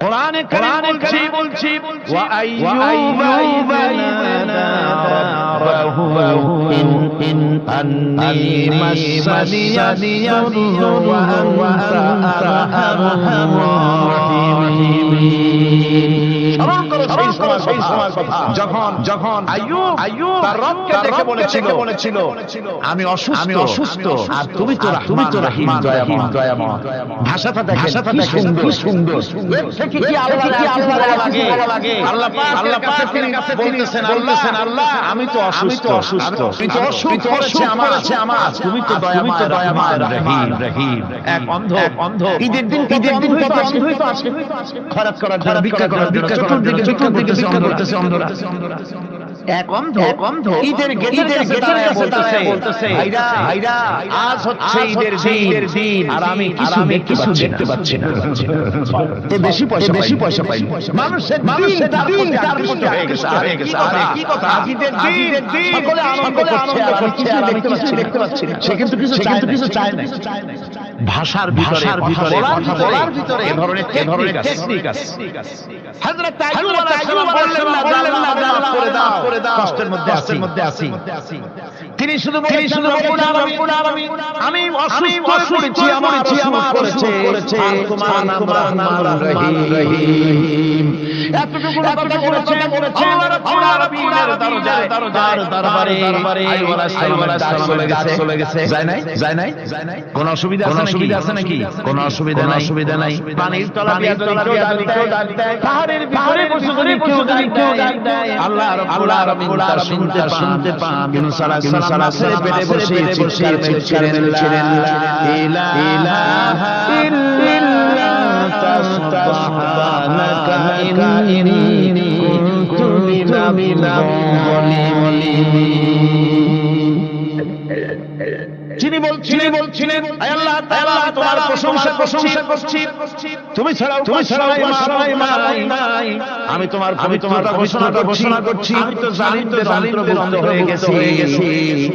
কোরআনে কোরআনে কারীম বলছি ওয়া আইয়ুবা ইযা নাদা রাব্বাহু আন্নী মাসানিয়া দুররু ওয়া আনতা আরহামুর রাহিমিন স্মরণ করো সেই সময় সেই সময় কথা যখন যখন আইয়ুব আইয়ুব তার রবকে দেখে বলেছিল বলেছিল আমি অসুস্থ আমি অসুস্থ আর তুমি তো তুমি তো রহিম দয়াময়। দয়াময়। ভাষাটা দেখে ভাষাটা দেখে সুন্দর সুন্দর। থেকে কি আল্লাহ কি আল্লাহ লাগে? আল্লাহ পাক আল্লাহ পাক তিনি বলতেছেন বলতেছেন আল্লাহ আমি তো অসুস্থ অসুস্থ। আমি তো অসুস্থ করেছে আমার আছে আমার। তুমি তো দয়াময় দয়াময় রহিম রহিম এক অন্ধ অন্ধ। ঈদের দিন ঈদের দিন কত অন্ধই তো আছে খরাত করার জন্য ভিক্ষা করার জন্য চতুর্দিকে ভিক্ষা করতেছে অন্ধরা। এক অন্ধ ঈদের গেটের কাছে বলতেছে বলতেছে। ভাইরা ভাইরা আজ হচ্ছে ঈদের ঈদের দিন। আর আমি কিছু কিছু দেখতে পাচ্ছি না। এ বেশি পয়সা বেশি পয়সা পাই মানুষের মানুষের দিন তার মধ্যে হয়ে গেছে হয়ে গেছে। আরে কি কথা? ঈদের দিন। সকলে আনন্দ করছে আর কিছু দেখতে পাচ্ছি না। সে কিন্তু কিছু চায় কিছু চায় না। ভাষার ভাষার ভিতরে বলার ভিতরে। এ ধরনের এ ধরনের টেকনিক আছে। হযরত আইয়ুব আলাইহিস সালাম বললেন না আল্লাহ করে দাও করে দাও কষ্টের মধ্যে আছি মধ্যে আছি তিনি শুধু তিনি শুধু রব্বুল আলামিন আমি অসুস্থ করেছি আমার আমার করেছে করেছে তোমার নাম রহমান রহিম এতটুকু কথা বলেছে আল্লাহ রাব্বুল আলামিনের দরজায় দরজার দরবারে আইয়ুব আলাইহিস সালাম চলে গেছে। যায় নাই? যায় নাই? কোন অসুবিধা আছে? অসুবিধা আছে নাকি কোন অসুবিধা নাই অসুবিধা নাই পানির তলা পাহাড়ের ভিতরে বসে যদি কেউ ডাক আল্লাহ রাব্বুল আলামিন তার শুনতে শুনতে পান ইউনূস আলাইহিস সালাম পেটে বসে চিৎকার মেরেছিলেন লা ইলাহা ইল্লা তাসবাহানাকা ইন্নী কুনতু মিনাল যিনি বলছিলেন বলছিলেন আল্লাহ তাআলা তোমার প্রশংসা প্রশংসা করছি তুমি ছাড়া তুমি ছাড়া নাই আমি তোমার আমি তোমার ঘোষণাটা ঘোষণা করছি। আমি তো জালিমদের অন্তর্ভুক্ত হয়ে গেছি।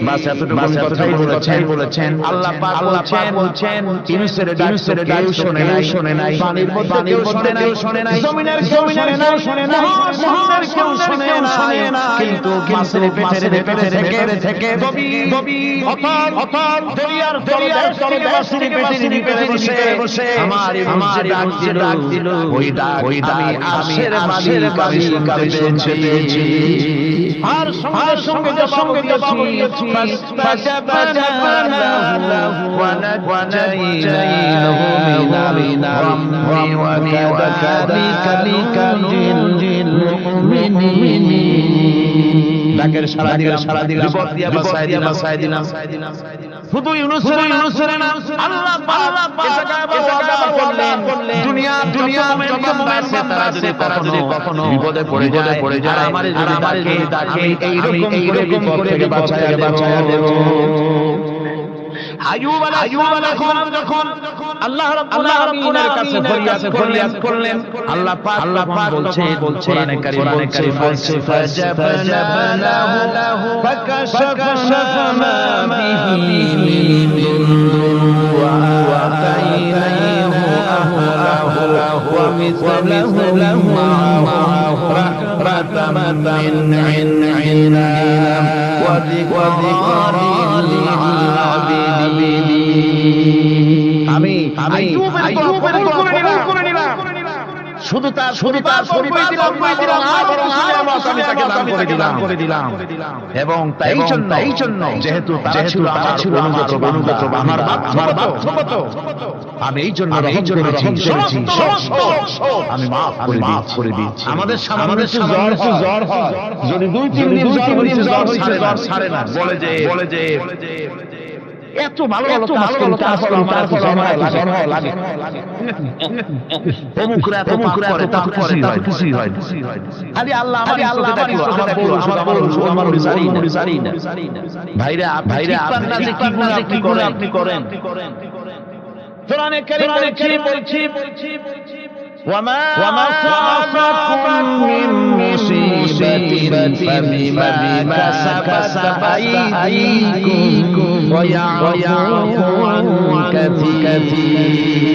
বাস এতটুকু কথাই বলেছেন। বলেছেন। আল্লাহ পাক আল্লাহ পাক বলছেন ইউনুসের ইউনুসের ডাক শুনে নাই শুনে নাই। পানির মধ্যে কেউ শুনে নাই। শুনে নাই। জমিনের জমিনের কেউ শুনে নাই। মহাসমুদ্রের কেউ শুনে শুনে না কিন্তু মাছের পেটের পেটের থেকে থেকে গবি গবি অতল অতল বসে আমার আমার ডাক দিল দিল ওই ডাক ওই ডাক আমি আশের বাড়ি কাবে শুনতে পেয়েছি আর সঙ্গে সঙ্গে সঙ্গে জবাব দিয়েছি ফাজাবানা লাহু ওয়া নাজাইনাহু মিনাল গাম্মি ওয়া কাযালিকা লিল মুমিনিন ডাকের সারা দিলাম সারা দিলাম বিপদ দিয়া বাঁচায় দিলাম বাঁচায় দিলাম। শুধু ইউনুসের ইউনুসের নাম আল্লাহ আল্লাহ করলেন। দুনিয়া দুনিয়া আছে তারা যদি কখনো কখনো বিপদে পড়ে যায় পড়ে আমারে এই রকম করে বিপদ থেকে বাঁচায় বাঁচায় দেব। আইয়ুব আলাইহিস সালাম যখন আল্লাহ রাব্বুল আলামিনের কাছে ফরিয়াদ ফরিয়াদ করলেন আল্লাহ পাক আল্লাহ পাক বলছে বলছে কোরআনে কারীম বলছে ফাজাবানাহু ফাকাশাফনা বিহি মিন ওয়া আতাইনাহু আহলাহু ওয়া মিথলাহু মা'াহু রাহমাতাম মিন আমি আমি শুধু তার শুধু তার এবং তাই জন্য এই জন্য যেহেতু তারা ছিল আমার ছিল অনুগত অনুগত আমার আমার বাধ্যগত আমি এই জন্য এই জন্য করেছি আমি মাফ করে মাফ করে দিয়েছি আমাদের আমাদের জ্বর জ্বর হয় যদি দুই তিন দিন জ্বর হয়েছে জ্বর ছাড়ে না বলে যে বলে যে এত ভালো ভালো কাজ করি তারপর আমার এত জ্বর হয় জ্বর হয় লাগে অমুকরা এত অমুকরা এত তার কিছুই হয় কিছুই হয় খালি আল্লাহ আমার আল্লাহ আমার বড় আমার বড় আমার বড় জানি না ভাইরা ভাইরা আপনারা যে কি গুনাহ কি করে আপনি করেন কোরআনে কারীম বলছি বলছি وما أصابكم من مصيبة فبما كسبت أيديكم ويعفو عن كثير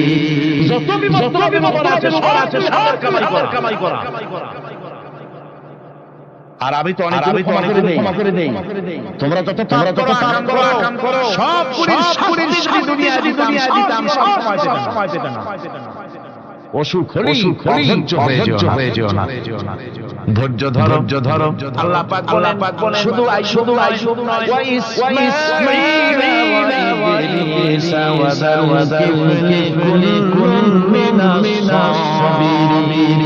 যত বিপদ বিপদ আছে সব আছে সব কামাই করা আর আমি তো অনেক আমি তো অনেক ক্ষমা করে দেই তোমরা যত তোমরা যত কাম করো সব পুরীর পুরীর শাস্তি দুনিয়া দিতাম দিতাম সব সময় পেতে অসুখ হলেই অধৈর্য হয়ে যেও না ধৈর্য ধরো ধৈর্য ধরো আল্লাহ পাক বলেন শুধু আই শুধু আই শুধু নয় ওয়া ইসমাঈল ওয়া ইদ্রিস ওয়া যালকিল কুল্লুম মিনাস সাবিরিন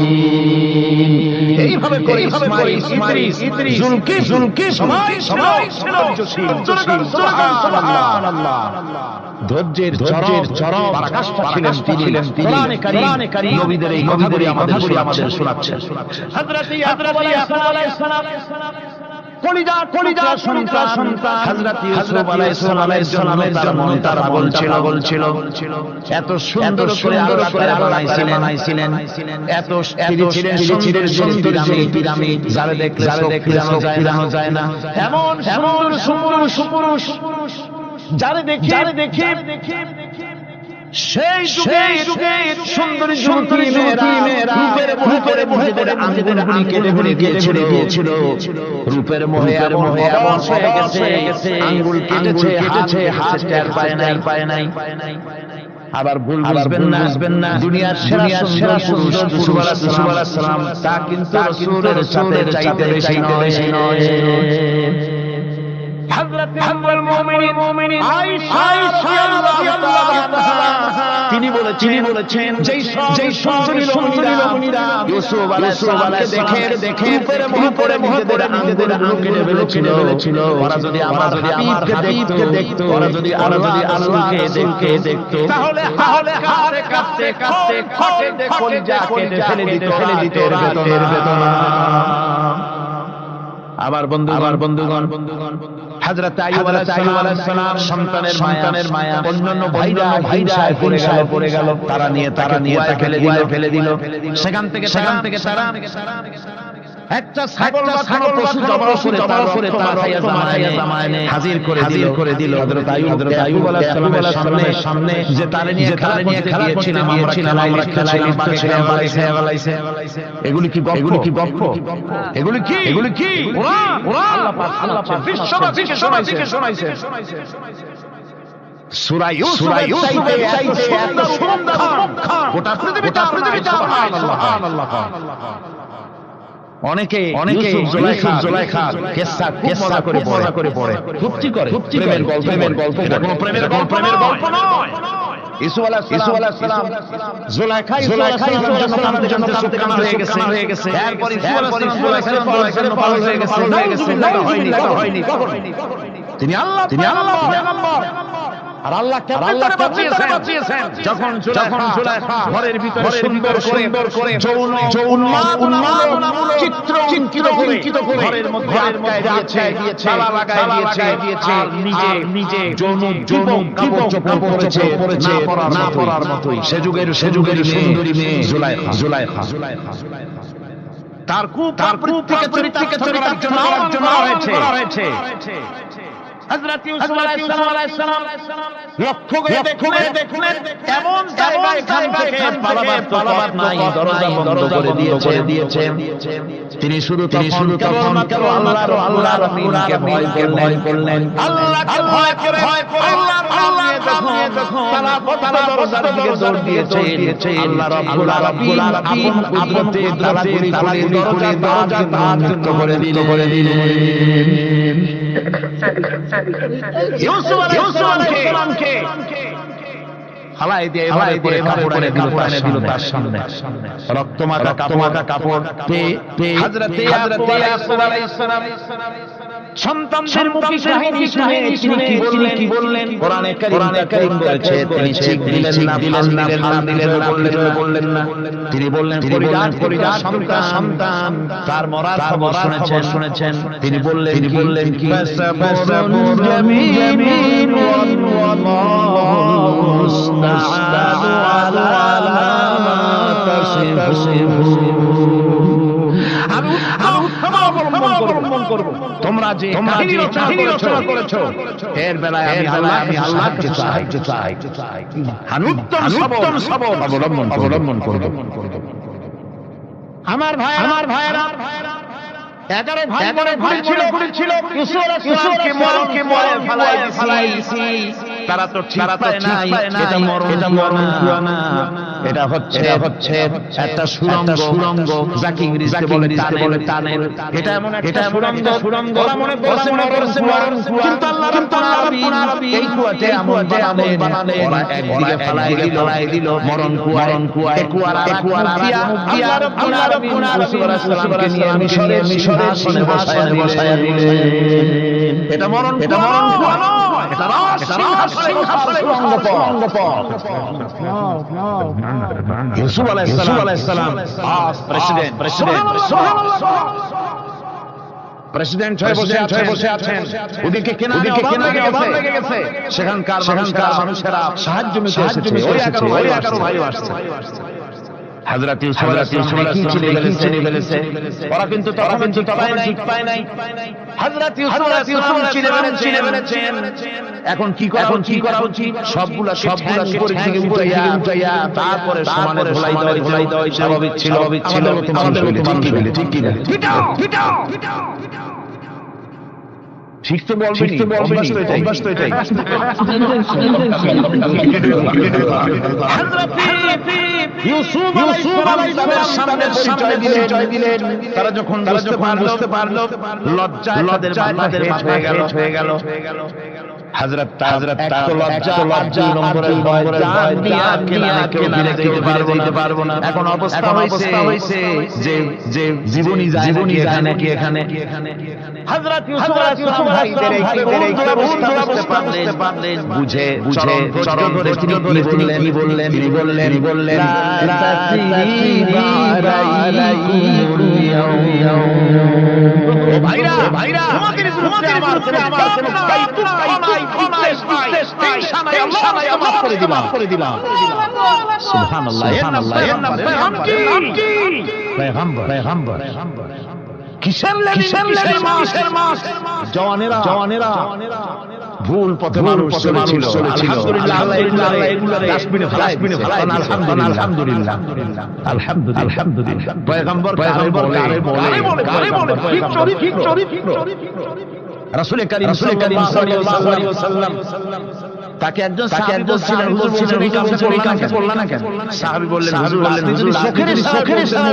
এইভাবে করে ইসমাঈল ইদ্রিস জুলকি জুলকি সবাই সবাই ধৈর্যশীল সুবহানাল্লাহ ধৈর্যের ধৈর্যের চরম পরাকাষ্ঠা ছিলেন ছিলেন তিনি। কোরআনে কারীম নবীদের এই কথাগুলি আমাদের আমাদের শোনাচ্ছেন। হযরত ইয়াকুব আলাইহিস সালাম কলিজা কলিজা সন্তান সন্তান। হযরত ইউসুফ আলাইহিস সালামের জন্য তার ছিল বলছিল এত সুন্দর করে আল্লাহ তাআলা বানাইছিলেন। বানাইছিলেন। এত এত ছিলেন ছিলেন সুন্দর পিরামিড। যারা দেখলে যারা দেখলে যায় না। এমন সুপুরুষ যারে দেখে যারে দেখে সেই সেই যুগে সুন্দরী সুন্দরী মেয়েরা রূপের রূপের মোহে করে কেটে রূপের মোহে আর মোহে এমন হয়ে গেছে। আঙ্গুল কেটেছে কেটেছে হাত টের পায় নাই। পায় নাই আবার ভুল বুঝবেন না। আসবেন না। দুনিয়ার সেরা সেরা আলাইহিস সালাম তা কিন্তু রাসূলের সাথে চাইতে বেশি নয়। তিনি বলেছেন তিনি বলেছেন যেই যেই সুন্দরী লোমনীরা ইউসুফ আলাইহিস দেখে দেখে উপরে করে নিজেদের ওরা যদি আমার যদি আমার হাবিবকে দেখতো ওরা যদি ওরা যদি আল্লাহকে দেখে দেখতো তাহলে তাহলে হাতে কাঁপতে কাঁপতে খটে কলিজা কেটে ফেলে দিত ফেলে দিত এর বেদনা আমার বন্ধু আমার বন্ধুগণ বন্ধুগণ। হযরত আইয়ুব আলাইহিস সালাম সন্তানের সন্তানের মায়া অন্যান্য ভাইরা ভাইরা পড়ে গেল পড়ে গেল তারা নিয়ে তারা নিয়ে ফেলে দিল ফেলে দিল। সেখান থেকে সেখান থেকে তারা একটা ছাগল বা কোনো পশু জবাই করে জবাই করে তার খাইয়া জামায় জামায় হাজির করে দিল। করে দিল। হযরত আইয়ুব হযরত আইয়ুব আলাইহিস সালামের সামনে যে তারে নিয়ে খেলা নিয়ে খেলা গিয়েছিলাম আমরা ছিলাম আমরা খেলাই লিপ্ত ছিলাম। বালাইছে এগুলি কি গল্প এগুলি কি গল্প এগুলি কি এগুলি কি? কোরআন কোরআন আল্লাহ পাক বিশ্ববাসীকে শোনাইছে। শোনাইছে। সূরা ইউসুফ চাইতে এত সুন্দর মুখখান গোটা পৃথিবীতে পৃথিবীতে সুবহানাল্লাহ। অনেকে অনেকে জুলাইখা কেসা কেসা করে মজা করে পড়ে করে প্রেমের গল্প প্রেমের গল্প এটা কোনো প্রেমের গল্প প্রেমের গল্প নয় ইসু আলাইহিস ইসু আলাইহিস সালাম জুলাইখা জুলাইখা ইসুর জন্য কাঁদতে কাঁদতে হয়ে গেছে হয়ে গেছে এরপর ইসু আলাইহিস জুলাইখার জুলাইখার পাগল হয়ে গেছে হয়ে গেছে হয়নি হয়নি তিনি আল্লাহ তিনি আল্লাহ আর আল্লাহ বাঁচিয়েছেন? যখন যখন জুলাইখা ঘরের ভিতরে সুন্দর সুন্দর করে যৌন যৌন উন্মাদ চিত্র চিত্র অঙ্কিত করে ঘরের মধ্যে আটকায় দিয়েছে তালা লাগায় দিয়েছে আর নিজে নিজে যৌন যৌন কাপড় চোপড় পরেছে পরেছে না পরার মতোই সে যুগের সে যুগের সুন্দরী মেয়ে জুলাইখা জুলাইখা জুলাইখা তার খুব তার খুব থেকে চরিত্রকে চরিত্র করার হয়েছে। হযরত ইউসুফ আলাইহিস সালাম লক্ষ্য করে দেখলেন দেখলেন এমন জায়গায় খান থেকে পালাবার পালাবার নাই দরজা বন্ধ করে দিয়েছে দিয়েছে তিনি শুধু তিনি শুধু তখন কেবল আল্লাহর আল্লাহর আমিনকে ভয় করলেন। করলেন। আল্লাহকে ভয় করে আল্লাহর নাম যখন তারা তারা দরজার দিকে দৌড় দিয়েছে আল্লাহ রাব্বুল আলামিন আপন কুদরতে তালাগুলি তালাগুলি করে দরজা করে দিল করে দিলেন। ইউসুফ আলাইহিস সালামকে হালাই দিয়ে এভাবে করে কাপড় এনে দিল তার সামনে। রক্তমাখা কাপড়। ইয়াকুব আলাইহিস সালাম সন্তানদের মুখে কাহিনী শুনে তিনি কি বললেন বললেন কোরআনে কারীম বলেছে তিনি ঠিক দিলেন না দিলেন না ফাল দিলেন না বললেন না বললেন না তিনি বললেন পরিবার পরিবার সন্তান সন্তান তার মরার খবর শুনেছেন শুনেছেন তিনি বললেন তিনি বললেন কি ফাসাবুরুন জামিল ওয়াল্লাহু মুস্তাআনু আলা মা অবলম্বন করব। তোমরা যে কাহিনী রচনা করেছ এর বেলায় আমি আল্লাহ আমি আল্লাহ সাহায্য চাই। আমি উত্তম সবল অবলম্বন অবলম্বন করব। আমার ভাই আমার ভাইয়েরা এগারো ভাই মনে ভাই ছিল ছিল ইউসুফকে মরণকে মরণ ফেলাই দিছি তারা তো ঠিক পায় না এটা মরণ এটা মরণ না। এটা হচ্ছে এটা হচ্ছে একটা সুরঙ্গ। সুরঙ্গ। যাকে ইংরেজিতে বলে টানেল বলে টানেল। এটা এমন একটা সুরঙ্গ। সুরঙ্গ। ওরা মনে করছে মনে করছে মরণ কুয়া কিন্তু আল্লাহ রাব্বুল আলামিন এই কুয়াতে এমন বানালেন। ওরা একদিকে ফেলাই দিল ফেলাই দিল। মরণ কুয়া মরণ কুয়া এক কুয়ার আর কুয়ার আর আল্লাহ রাব্বুল আলামিন রাসূল সাল্লাল্লাহু নিয়ে মিশরে মিশরে বসায়া বসায়া দিলেন। এটা মরণ এটা মরণ কুয়া প্রেসিডেন্ট হয়ে বসে হয়ে বসে আছেন ওদিকে কেনা ওদিকে কেনা লেগে গেছে সেখানকার সেখানকার মানুষেরা সাহায্য নিতে এসেছে ওই এগারো ওই এগারো ভাই আসছে হযরত ইউসুফ আলাইহিস সালাম ফেলেছে ফেলেছে ওরা কিন্তু ওরা কিন্তু তলায় পায় নাই। হযরত ইউসুফ আলাইহিস সালাম চিনে চিনে ফেলেছেন। এখন কি করা এখন কি করা উচিত? সবগুলা সবগুলা উপরে দিকে উঠাইয়া উঠাইয়া তারপরে সমানে ধুলাই দেওয়া ধুলাই দেওয়া স্বাভাবিক ছিল। স্বাভাবিক ছিল আমাদের মতো মানুষ হইলে ঠিক কি না ঠিক তো বলবেন ঠিক তো বলবেন। অভ্যাস তো এটাই। ইউসুফ আলাইহিস সামনে পরিচয় তারা যখন বুঝতে পারল লজ্জায় তাদের মাথা হয়ে গেল। হযরত হযরত পারব না এখন অবস্থা অবস্থা হইছে যে যে জীবনী জীবনী যায় নাকি এখানে হযরত ইউসুফ আলাইহিস বুঝে বুঝে চরণ তিনি বললেন কি বললেন কি বললেন বললেন ভাইরা ভাইরা তোমাদের আমার কোনো দায়িত্ব নাই জওয়ানেরা জওয়ানেরা ভুল পথে মানুষ চলেছিল আলহামদুলিল্লাহ আলহামদুলিল্লাহ আলহামদুলিল্লাহ আলহামদুলিল্লাহ আলহামদুলিল্লাহ পয়গম্বর পয়গম্বর কারে বলে কারে বলে ঠিক চরিত্র ঠিক চরিত্র রাসূল করিম সাল্লাল্লাহু আলাইহি ওয়াসাল্লাম তাকে একজন তাকে একজন ছিলেন হুজুর বলছেন এই কাজ না কেন সাহাবী বললেন হুজুর বললেন হুজুর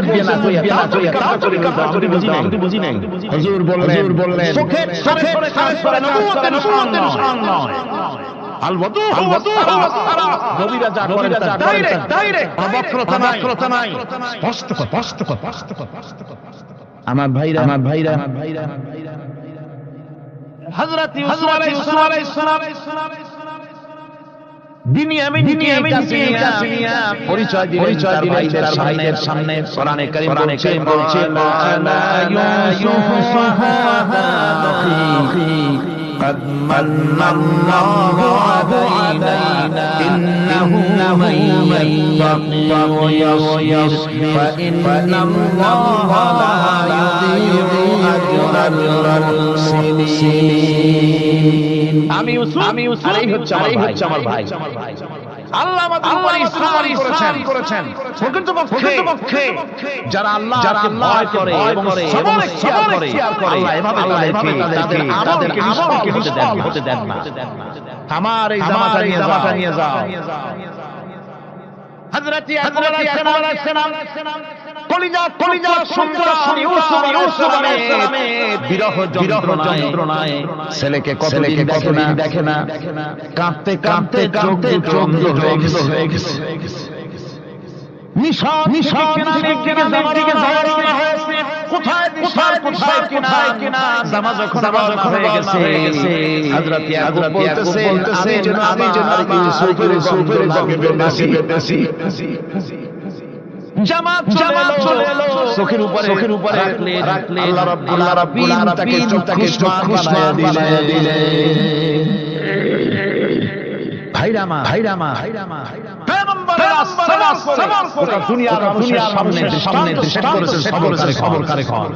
দিয়ে না কইয়া তা তা বুঝি নাই বুঝি নাই হুজুর বললেন হুজুর বললেন কাজ করে নবুয়তের নয় আলবদু আলবদু নবীরা যা করেন তা ডাইরেক্ট ডাইরেক্ট অবক্রতা নাই অবক্রতা নাই স্পষ্ট স্পষ্ট স্পষ্ট আমার ভাইরা আমার ভাইরা আমার ভাইরা হযরত ইউসুফ আলাইহিস সালাম পরিচয় দিলেন ভাইদের সামনে। কোরআনে কারীম বলছে قد من الله علينا إنه من يتقي ويصبر فإن الله لا يضيع أجر المحسنين আমি ইউসুফ আমি ইউসুফ আর এই হচ্ছে আমার ভাই হচ্ছে আমার ভাই আল্লাহ আমাদের উপর ইসরার করেছেন। প্রকৃত পক্ষে যারা আল্লাহ যারা আল্লাহ করে এবং সবল করে আল্লাহ এভাবে এভাবে তাদের তাদের আমলকে নিষ্ফল হতে দেন না আমার এই জামাটা নিয়ে জামাটা নিয়ে যাও। হযরত ইয়াকুব আলাইহিস সালাম কলিজা কলিজা সন্তান ইউসুফ আলাইহিস সালামের বিরহ যন্ত্রণায় ছেলেকে কতদিন দেখে না দেখে না কাঁদতে কাঁদতে কাঁদতে চোখ হয়ে গেছে নিশান নিশান কেনা দিকে যাওয়ার হয়েছে কোথায় কোথায় কোথায় কেনা কেনা জামা যখন জামা হয়ে গেছে হযরত ইয়াকুব বলতেছে আমি যেন আমি যেন ইউসুফের ইউসুফের যাকে বেঁধেছি জামাত জামাত চলে এলো। চোখের উপরে চোখের উপরে রাখলে রাখলে আল্লাহ রাব্বুল আলামিন তাকে চোখটাকে চক্ষুষ বানায়া দিলেন। ভাইরামা ভাইরামা ভাইরামা করে। দুনিয়ার সামনে সামনে দৃষ্টান্ত করেছেন সবরকারে খবর।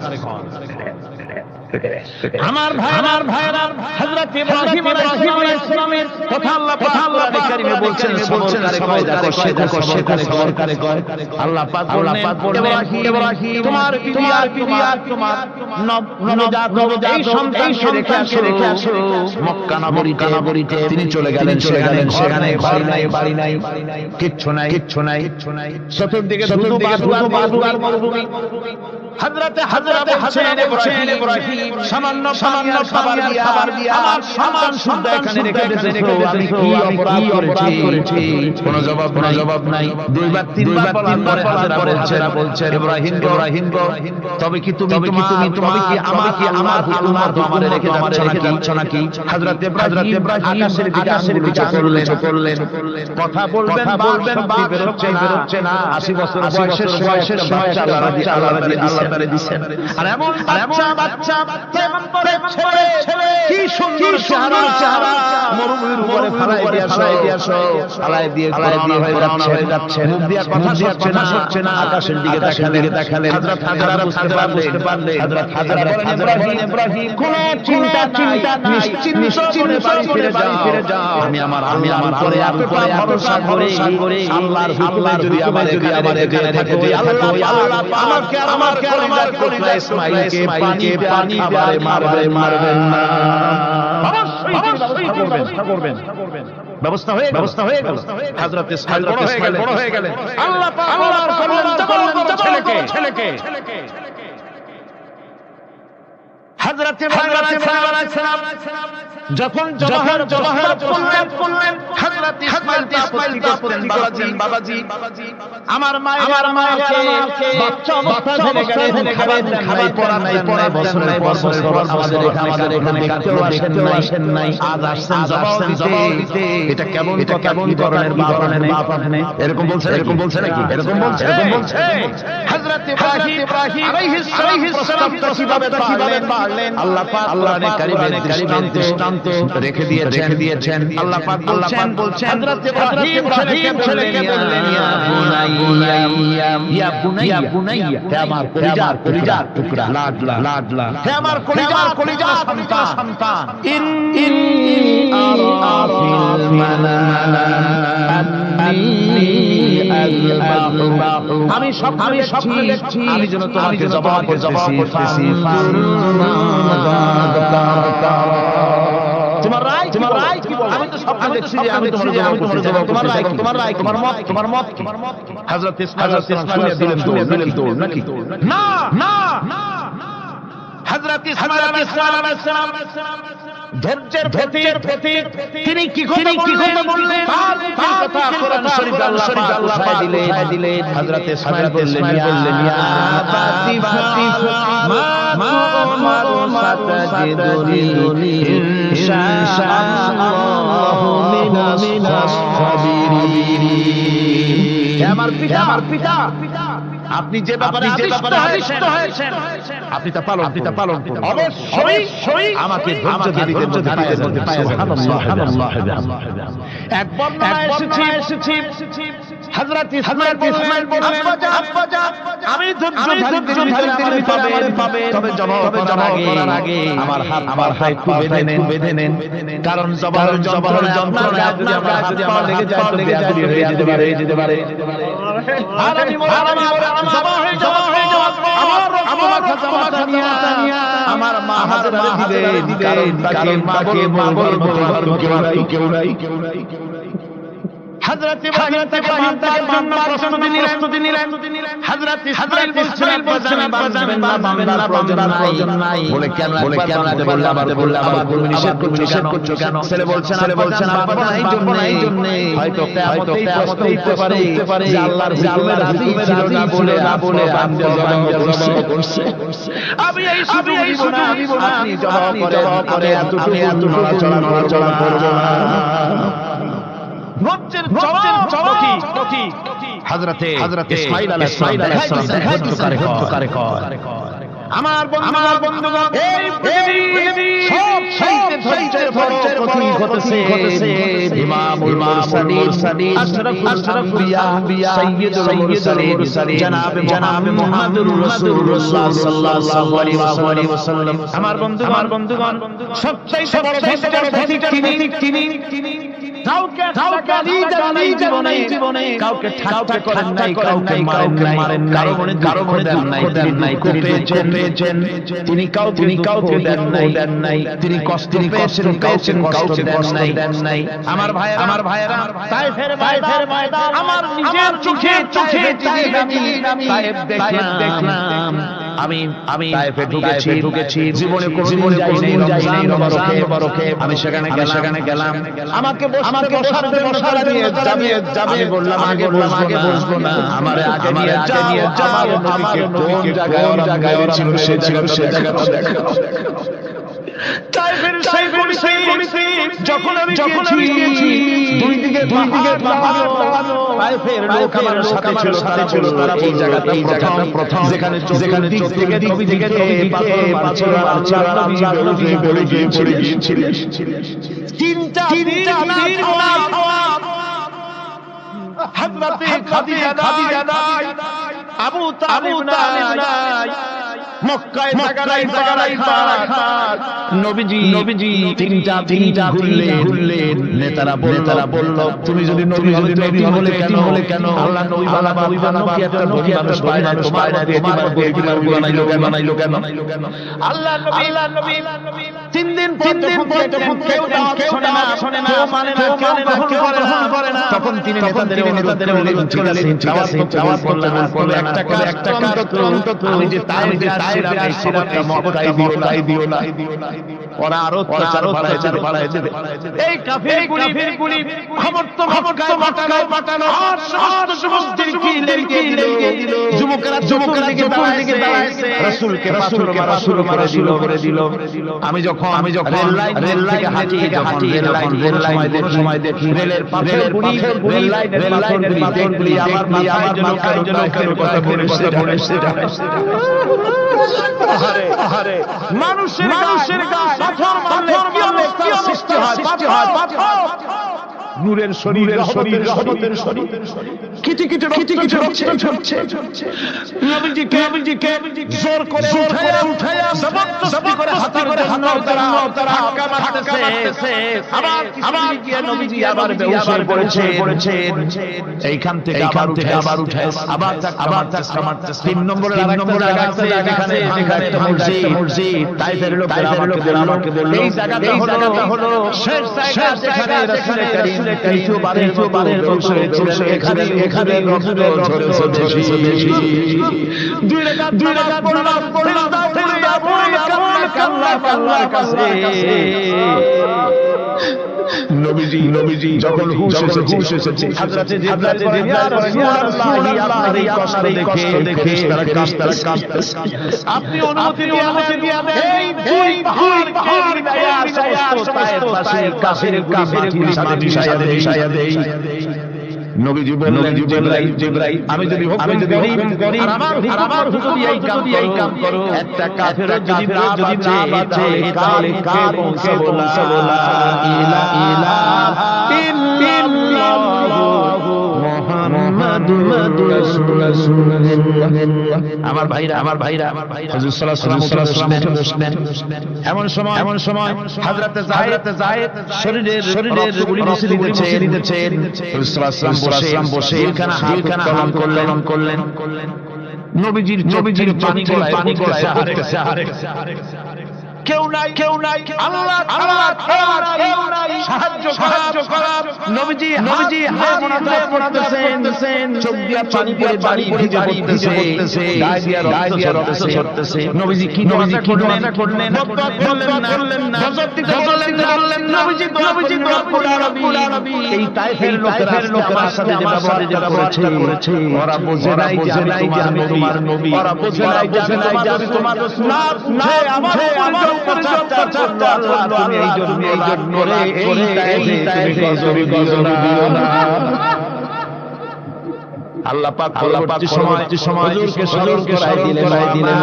আমার ভাই আমার ভাইরা হযরত ইব্রাহিম আলাইহিস সালামের কথা আল্লাহ কথা আল্লাহ কারীমে বলছেন বলছেন সবাই দেখো শেখো শেখো সবরকারে কয় আল্লাহ পাক আল্লাহ পাক বললেন ইব্রাহিম তোমার বিবি আর তোমার নবজাত নবজাত এই সন্তানকে রেখে আসো। মক্কা নগরীতে নগরীতে তিনি চলে গেলেন চলে গেলেন সেখানে বাড়ি নাই বাড়ি নাই কিচ্ছু নাই। কিচ্ছু নাই। চতুর্দিকে চতুর্দিকে বাদু আর মরুভূমি হযরতে হযরতে হাসান ইব্রাহিম ইব্রাহিম সামান্য সামান্য খাবার দিয়া খাবার দিয়া আমার সন্তান শুদ্ধ এখানে রেখে দিয়েছে আমি কি অপরাধ করেছি কোনো জবাব নাই জবাব নাই দুইবার তিনবার বলার পরে হাজরা বলছে বলছে ইব্রাহিম ইব্রাহিম তবে কি তুমি তুমি তুমি তুমি কি আমার কি আমার আল্লাহর দরবারে রেখে যাচ্ছ নাকি যাচ্ছ নাকি? হযরত ইব্রাহিম ইব্রাহিম আকাশের দিকে আকাশের দিকে করলেন করলেন কথা বলবেন বলবেন বাপ বেরোচ্ছে বেরোচ্ছে না 80 বছর বয়সের বয়সের সময় আল্লাহ আল্লাহ আল্লাহ তাআলা দিবেন আর এমন এমন বাচ্চা পেগম্বরের ছেলে কি সুন্দর চেহারা। চেহারা। মরুভূমির উপরে ফেলাই দিয়ে ফেলাই দিয়ে ফেলাই দিয়ে ফেলাই দিয়ে হয়ে যাচ্ছে। হয়ে যাচ্ছে। মুখ দিয়ে কথা হচ্ছে না। হচ্ছে না। আকাশের দিকে দেখালেন। দিকে দেখালেন। হযরত হাজরা বুঝতে পারলেন। হযরত হাজরা বলেন ইব্রাহিম। কোন চিন্তা চিন্তা নাই। নিশ্চিন্তে বাড়ি ফিরে যাও। আমি আমার আমি আমার পরে এত পরে ভরসা করে। আল্লাহর হুকুমে যদি আমার যদি আমার এখানে আল্লাহ আল্লাহ আমাকে আমাকে আমার ইসমাইলকে পানি পানি মারে মারবে মারবেন না। অবশ্যই ব্যবস্থা করবেন ব্যবস্থা হয়ে ব্যবস্থা হয়ে গেল। হযরত ইসমাইল বড় হয়ে গেলেন বড় হয়ে গেলেন। আল্লাহ পাক আল্লাহ করলেন করলেন ছেলেকে ছেলেকে। হযরত ইব্রাহিম আলাইহিস সালাম যখন যখন জবাহর করলেন করলেন ইসমাইল ইসমাইল বাবাজি বাবাজি। আমার মা আমার মা বাচ্চা অবস্থা ছেড়ে গেলে খাবার খাবার পড়া নাই পড়া বছরের পর বছর আমাদের আমাদের এখানে কেউ আসেন আসেন নাই আজ আসছেন আসছেন জবাব দিতে এটা কেমন এটা কেমন ধরনের বাপ আপনি বাপ আপনি এরকম বলছে এরকম বলছে নাকি? এরকম বলছে? এরকম বলছে? হযরত ইব্রাহিম ইব্রাহিম আলাইহিস সালাম কীভাবে পারলেন? আল্লাহ পাক আল্লাহর কারিমের দৃষ্টান্ত রেখে দিয়েছেন রেখে দিয়েছেন আল্লাহ পাক আল্লাহ পাক বলছেন হযরত ইব্রাহিম ছেলেকে বললেন ইয়া বুনাইয়া ইয়া বুনাইয়া বুনাইয়া হে আমার কলিজার কলিজার টুকরা লাডলা লাডলা হে আমার কলিজার কলিজার সন্তান সন্তান ইন ইন আরা ফিল মানামি আমি সব আমি সব দেখছি আমি যেন তোমাকে জবাব জবাব করতেছি তোমার রায় তোমার রায় কি বল আমি তো সব দেখছি যে আমি তোমার জবাব করতেছি তোমার রায় তোমার রায় তোমার মত তোমার মত কি হযরত ইসমাইল শুনে দিলেন দৌড় দিলেন দৌড় নাকি না না হযরত ইসমাইল আলাইহিস সালাম ধৈর্যের প্রতীক। প্রতীক। তিনি কি কথা কি কথা বললেন? তার কথা কোরআন শরীফ আল্লাহ শরীফ আল্লাহ দিলেন। দিলেন। হযরত ইসমাইল বললেন বললেন ইয়া ফাতিফা মা তুমারু সাতাজিদুনি ইনশাআল্লাহ মিনাস সাবিরিন আমার পিতা। আমার পিতা। আপনি যে ব্যাপারে যে ব্যাপারে আদিষ্ট হয়েছেন আপনি তা পালন আপনি তা পালন করুন। অবশ্যই আমাকে ধৈর্য দিতে দিতে দিতে সুবহানাল্লাহ সুবহানাল্লাহ এক বর্ণনা এসেছে। এসেছে। হযরত ইসমাইল ইসমাইল বললেন আমি ধৈর্য ধারিতে আমারে পাবে পাবে তবে জবাব করার আগে আমার হাত আমার হাত একটু বেঁধে নেন বেঁধে নেন কারণ জবাব জবাব যন্ত্রণা যদি আমার হাত পা লেগে যায় তো লেগে হয়ে যেতে পারে যেতে পারে আর আমি আর আমি জমা হয়ে যাওয়া হয়ে যাওয়া আমার আমার জমা নিয়া আমার মা হাজারে দিবে কারণ কেউ নাই কেউ নাই কেউ নাই হযরত ইব্রাহিম তাকে মানবার জন্য প্রস্তুতি নিলেন হযরত ইসমাইল ইসমাইল বাজান বাজান বাজান প্রয়োজন নাই বলে কেন বলে কেন না বললে আবার বললে আবার তুমি নিষেধ করছ নিষেধ করছ কেন ছেলে বলছেন ছেলে বলছেন আব্বা এই জন্য জন্য হয়তো হয়তো কিয়ামতে উঠতে পারে উঠতে পারে যে আল্লাহর হুকুমে রাজি ছিল না বলে না বলে আপনি জবাব করছে আমি এই শুধু দিব না দিব না আপনি জবাব করে করে এতটুকু এতটুকু নড়াচড়া নড়াচড়া করব না হযরতে হযরতে আলাইহিস সালাম ধৈর্য করে। আমার বন্ধু আমার বন্ধুগণ এই পৃথিবী সব সাইতে ধৈর্যের ধৈর্যের কঠিন ঘটেছে। ঘটেছে। ইমামুল মুরসালিন। আশরাফুল আম্বিয়া সাইয়্যিদুল মুরসালিন। জনাবে জনাবে মুহাম্মদুর রাসূলুল্লাহ সাল্লাল্লাহু আলাইহি ওয়াসাল্লাম। আমার বন্ধু আমার বন্ধুগণ সবচেয়ে বড় ধৈর্যের প্রতীক তিনি? তিনি? কাউকে কাউকে গালি জীবনে জীবনে। কাউকে ঠাট্টা করেন নাই কাউকে মারেন নাই। কারও মনে কারও মনে দুঃখ দেন নাই কোপেছেন পেয়েছেন। তিনি কাউকে তিনি কাউকে দেন নাই দেন নাই তিনি কষ্ট পেয়েছেন কাউকে কাউকে কষ্ট দেন নাই। আমার ভাই আমার ভাইয়েরা তাই ফের ভাই ফের ময়দান আমার নিজের চোখে চোখে দেখলাম আমি আমি ঢুকেছি ঢুকেছি জীবনে জীবনে যাই রমজান মুবারকে। আমি সেখানে সেখানে গেলাম। আমাকে আমাকে দিয়ে যাবে যাবে বললাম আগে বললাম আগে বসবো না। আমার আগে নিয়ে যাও আমার আমার কোন জায়গায় ওরা জায়গায় ছিল সে জায়গাটা সেই জায়গাটা দেখো। তাইফের সেই পরিস্থিতি যখন আমি যখন আমি গিয়েছি দুই দিকে দুই দিকে পাহাড় লোক আমার সাথে ছিল সাথে ছিল তারা এই জায়গাটা এই জায়গাটা প্রথম যেখানে যেখানে দিক থেকে দিকে পাথর পাথর আল্লাহ নবী বলে গিয়ে পড়ে গিয়েছিলেন। তিনটা তিনটা দিন খাওয়া হযরতে খাদিজা খাদিজা নাই আবু তালিব নাই। মক্কায় জাগারাই জাগারাই পারাখাত নবীজি নবীজি তিনটা তিনটা ঘুরলে ঘুরলেন নেতারা নেতারা বলল তুমি যদি নবী হলে নবী হলে কেন হলে কেন আল্লাহ নবী বানা নবী বানা কি একটা নবী মানুষ বাইরে তোমার না দিয়ে তোমার দিয়ে তোমার বানাইলো কেন বানাইলো কেন আল্লাহ নবী আল্লাহ নবী তিন দিন তিন দিন পর যখন কেউ শোনে না শোনে না মানে না কেউ করে না করে না তখন তিনি নেতাদের নেতাদের অনুরোধ ঠিক আছে ঠিক আছে একটা একটা আমি যে তাই যে তাই এই খবরটা মক্কায় দিও না দিও না ওরা আরও অত্যাচার বাড়াইছে বাড়াইছে এই কাফির গুলি গুলি। খবর তো মাটানো মাটানো আর সমস্ত সমস্ত লেগে দিল। যুবকেরা যুবকেরা দিকে দাঁড়াইছে রাসূলকে রাসূলকে রাসূল করে দিল। করে দিল। আমি যখন আমি যখন রেল লাইন রেল লাইন হাঁটি হাঁটি রেল লাইন রেল লাইন সময় দেখি রেলের পাথর রেল লাইনের পাথরগুলি দেখলি আমার মাথায় মাথায় কেন কথা বলে সেটা মানুষের মানুষের গায়ে পাথর মারলে কি অবস্থা? সৃষ্টি হয় পাথর। পাথর। নূরের শরীরের শরীর রহমতের শরীর। কিটি কিটি কিটি কিটি রক্ত ঝরছে। নবীজি কে নবীজি কে জোর করে উঠায়া উঠায়া জবরদস্তি করে হাতে করে হাত দ্বারা দ্বারা ধাক্কা মারতেছে। আবার আবার গিয়ে নবীজি আবার হয়ে পড়েছে পড়েছে এইখান থেকে আবার উঠে আবার উঠে আবার আবার ধাক্কা মারতেছে। তিন নম্বরের তিন আছে যেখানে যেখানে একটা মসজিদ মসজিদ তাইফের লোক লোকেরা আমাকে বলল। এই জায়গাটা হলো শেষ জায়গা যেখানে রাসূলের কারীম। বারের বংশ এখানে এখানে রক্ত ঝরেছে বেশি। বেশি দুই রাকাত দুই রাকাত পড়লাম পড়লাম পড়লাম কাল্লা কাল্লার কাছে নবীজি নবীজি যখন হুশ হুশ এসেছে হযরতে জিবরাইল বলেন ইয়া রাসূলুল্লাহ আপনার এই কষ্ট দেখে দেখে তারা কাঁপতেছে কাঁপতেছে আপনি অনুমতি দিয়ে দিয়ে এই দুই পাহাড় পাহাড় গায়া সমস্ত পাশে কাফির কাফির গুলি সাথে মিশাইয়া দেই বললেন জিবরাইল আমি যদি হুকুম করি আর আমার আর আমার হুকুম এই কাম এই কাম করো। একটা কাফের যদি যদি না বাঁচে তাহলে কার পৌঁছাবো লা ইলাহা ইল্লাল্লাহু মুহাম্মাদুর রাসূলুল্লাহ আমার ভাইরা আমার ভাইরা হুজুর সাল্লাল্লাহু আলাইহি ওয়াসাল্লাম এমন সময় এমন সময় হযরতে যায়েদ যায়েদ শরীরের শরীরের গুলি মুছে দিতেছে দিতেছে হুজুর সাল্লাল্লাহু আলাইহি ওয়াসাল্লাম বসে এখানে হাত করলেন করলেন নবীজির নবীজির পানি গলায় পানি গলায় পড়তেছে আরে কেউ নাই কেউ নাই। আল্লাহ আল্লাহ কেউ নাই। সাহায্য সাহায্য করার নবীজি নবীজি হাত মোনাজাত করতেছেন। চোখ দিয়া পানি পড়ে বাড়ি ভিজে পড়তেছে। গায়ে দিয়া রক্ত ঝরতেছে। নবীজি কি নবীজি কি দোয়া করলেন? করলেন না। করলেন না। গজব দিতে বললেন না। বললেন নবীজি নবীজি রব্বুল আলামিন। এই তাইফের লোকেরা লোকেরা সাথে যে ব্যবহার যেটা করেছে। ওরা বোঝে নাই যে আমি তোমার নবী। ওরা বোঝে নাই যে আমি তোমার রাসূল না না আমার তুমি এই জন্য এই জন্য তুমি গজল না। আল্লাহ পাক আল্লাহ পাক সময় সময় হুজুরকে স্মরণ করাই দিলেন রাই দিলেন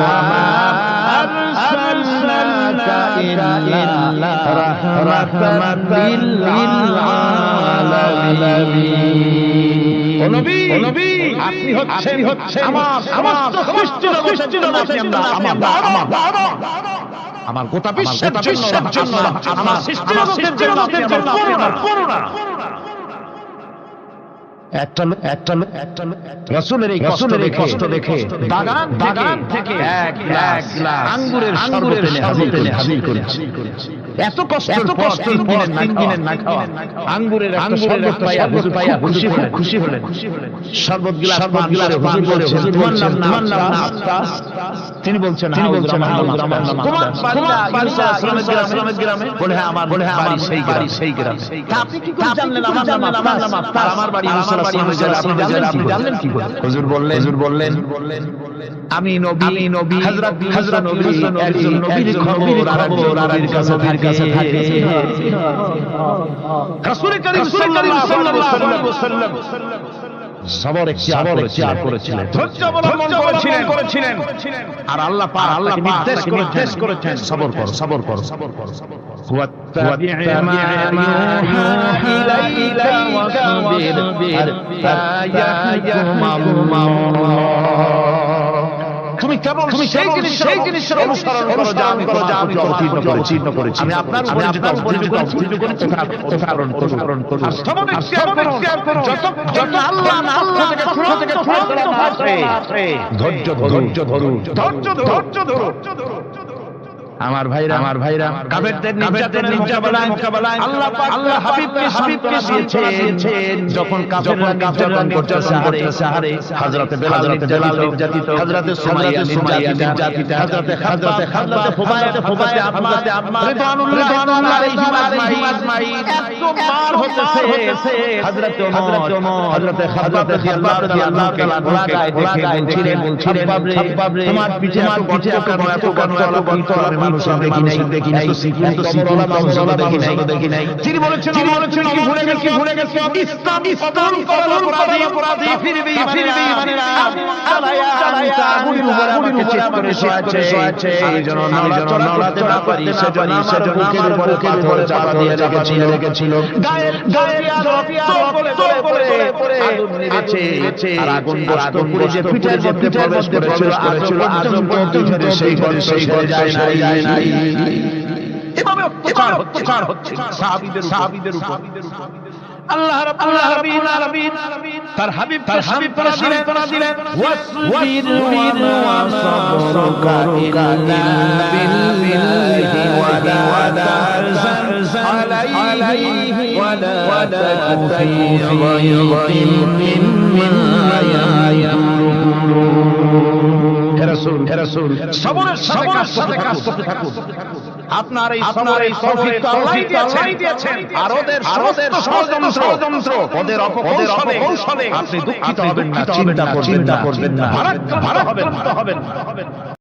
আরসালনাকা ইল্লা রাহমাতাল লিল আলামিন ও নবী ও নবী আপনি হচ্ছেন হচ্ছেন আমার সমস্ত সৃষ্টি জগতের নাথ আমরা আমরা আমার গোটা বিশ্বের জন্য আমার সৃষ্টি জগতের জন্য করুণা করুণা একটা একটা একটা লোক এই রসুলের এই কষ্ট দেখে বাগান বাগান থেকে এক এক গ্লাস আঙ্গুরের আঙ্গুরের শরবত হাজির করেছি। এত কষ্ট এত কষ্ট তিন দিনের না খাওয়া। আঙ্গুরের একটা শরবত পাইয়া হুজুর পাইয়া খুশি হলেন খুশি হলেন। শরবত গিলাস শরবত গিলাস পান করে তোমার নাম তোমার নাম আফতাস তিনি বলছেন তিনি বলছেন আমার নাম তোমার বাড়ি ইসলামের গ্রামে গ্রামে বলে হ্যাঁ আমার বলে হ্যাঁ আমার সেই গ্রামে। সেই গ্রামে আপনি কি করে জানলেন? আমার নাম আফতাস আমার বাড়ি আপনি জানলেন কি করে হুজুর বললেন হুজুর বললেন আমি নবী আমি নবী হযরত হযরত নবী একজন নবীর খবর খবর আরেক কাছে কাছে থাকে রাসূল করিম সাল্লাল্লাহু আলাইহি ওয়াসাল্লাম সবর ইখতিয়ার ইখতিয়ার করেছিলেন ধৈর্য অবলম্বন করেছিলেন আর আল্লাহ পাক আল্লাহ নির্দেশ নির্দেশ করেছেন সবর কর সবর কর সবর কর واتبع ما يوحى إليك واصبر حتى يحكم الله তুমি কেবল তুমি সেই জিনিস সেই জিনিসের অনুসরণ করো যা আমি করো যা আমি অবতীর্ণ করেছি করেছি আমি আপনার উপরে যেটা অবতীর্ণ করেছি করেছি অনুসরণ করুন অনুসরণ করুন আর সবব ইখতিয়ার করুন যত যত আল্লাহ না আল্লাহ থেকে থেকে চূড়ান্ত আসে। ধৈর্য ধৈর্য ধরুন ধৈর্য ধৈর্য ধরুন আমার ভাইরা আমার ভাইরা কাফেরদের নির্যাতনের মোকাবেলায় মোকাবেলায় আল্লাহ পাক আল্লাহ হাবিবকে হাবিবকে দিয়েছেন। যখন কাফেররা নির্যাতন করতেছে হারে হযরতে বেলাল বেলাল নির্যাতিত হযরতে সুমাইয়া নির্যাতিত হযরতে হযরতে হযরতে ফুবায়াতে ফুবায়াতে আব্বাতে আব্বা রিদওয়ানুল্লাহ আলাইহিম আজমাইন এত মার হতেছে হযরতে হযরতে হযরতে খাব্বাব রাদিয়াল্লাহু তাআলা ঘোড়া গায়ে দেখে বলছিলেন বলছিলেন তোমার পিছে এত পিছে এত এত এত গন্ত মানুষ আমি দেখি নাই দেখি নাই এত সিকুলা মানুষ আমি দেখি নাই দেখি নাই তিনি বলেছেন তিনি বলেছেন কি ভুলে গেছি ভুলে গেছি ইসলাম ইসলাম করার অপরাধী অপরাধী কাফির বেঈমানেরা চালায়া চালায়া আগুনের উপরে আমাকে চিৎ করে শোয়াচ্ছে শোয়াচ্ছে এই জন্য আমি যেন না পারি সেজন্য সেজন্য বুকের উপরে পাথর চাপা দিয়ে রেখেছিল রেখেছিল। গায়ের গায়ের রক্ত বলে বলে আগুন নিভেছে আর আগুন আগুন পুড়ে যে পিঠের মধ্যে প্রবেশ করেছিল করেছিল পর্যন্ত সেই ঘরে যায় নাই নাই এভাবে অত্যাচার অত্যাচার হচ্ছে সাহাবীদের সাহাবীদের উপর আল্লাহ আল্লাহ রাব্বিন রাব্বিন তার হাবিব তার হাবিব পড়া দিলেন পড়া দিলেন ওয়াসবির ওয়া সাবরুকা ইল্লা বিল্লাহি ওয়া লা তারজাল আলাইহি ওয়া লা তাকু ফি রাইদিন মিম্মা ইয়ামরুন সবরের সাথে কাজ করতে থাকুন আপনার এই আপনার এই তৌফিক তো আল্লাহই দিয়েছেন। আর ওদের ওদের ষড়যন্ত্র। ওদের অপকৌশলে। আপনি দুঃখিত হবেন না চিন্তা করবেন না ভারাক্রান্ত হবেন।